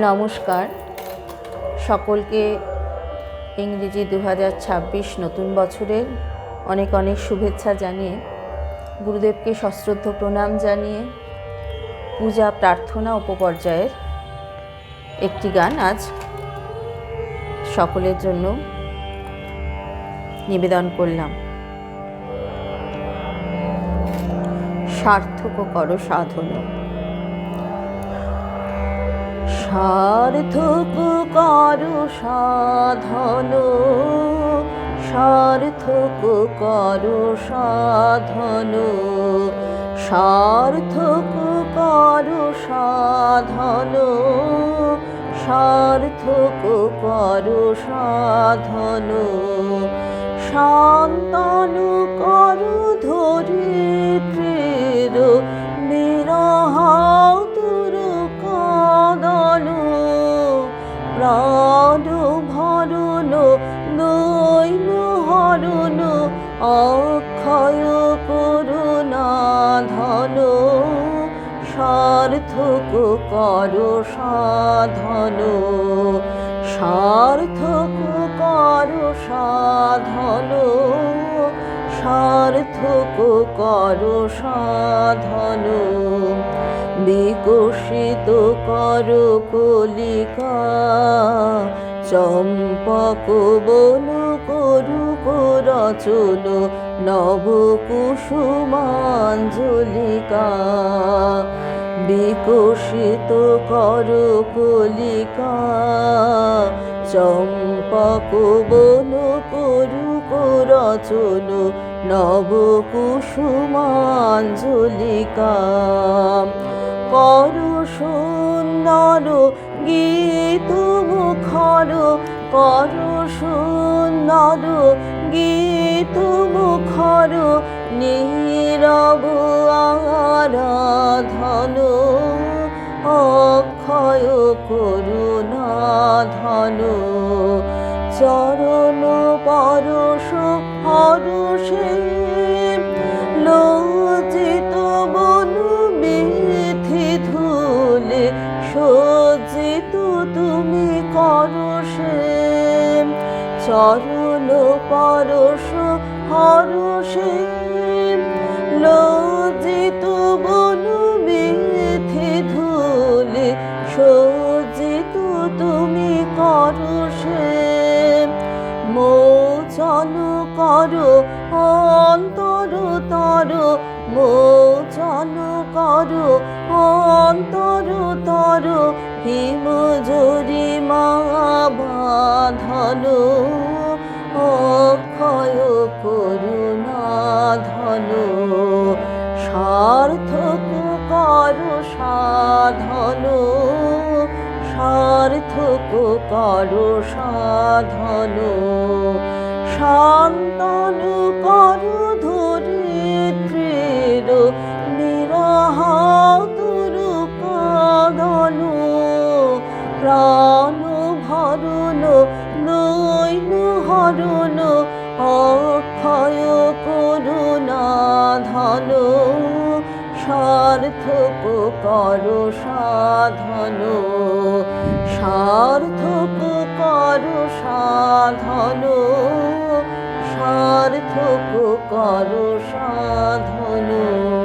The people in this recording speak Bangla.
নমস্কার। সকলকে ইংরেজি দু হাজার ছাব্বিশ নতুন বছরের অনেক অনেক শুভেচ্ছা জানিয়ে, গুরুদেবকে সশ্রদ্ধ প্রণাম জানিয়ে, পূজা প্রার্থনা উপপর্যায়ের একটি গান আজ সকলের জন্য নিবেদন করলাম। সার্থক করো সাধনা। সার্থক করো সাধন সার্থক করো সাধন সার্থক করো সাধন সার্থক করো সাধন শান্তনু করো অক্ষয় করুণা ধন, সার্থক করো সাধন, সার্থক করো সাধন, সার্থক করো সাধন। বিকশিত করো কলিকা, চম্পক বন করু রচন নব কুসুমাঞ্জলিকা বিকশিত করো কলিকা, চম্পক বন করু রচন নব কুসুমাঞ্জলিকা করু সুন্দর গীত মুখর, করু সুন্দর গীত মুখর নীরব আরাধন, অক্ষয় করুণা ধন চরণ পরশ হরষে লজ্জিত বনু বিথি ধুলে, সজ্জিত তুমি করষে চরণ পরশ হরষে লজ্জিত বনু বিথি ধুলে, সজ্জিত তুমি করষে মোচন করো, অন্তর তর। মোচন করো, অন্তর তর। হিম জরি মা বাঁধন অক্ষয় করুণা ধন। সার্থক করো সাধন। সার্থক করো সাধন। শান্তনু করো ধরিত্রীর নিরহাতুর কাদন প্রাণ ভরণ, নৈন হরণ অক্ষয় করুণা ধন সার্থক কর সাধন সার্থক কর সাধন সার্থক কর সাধন।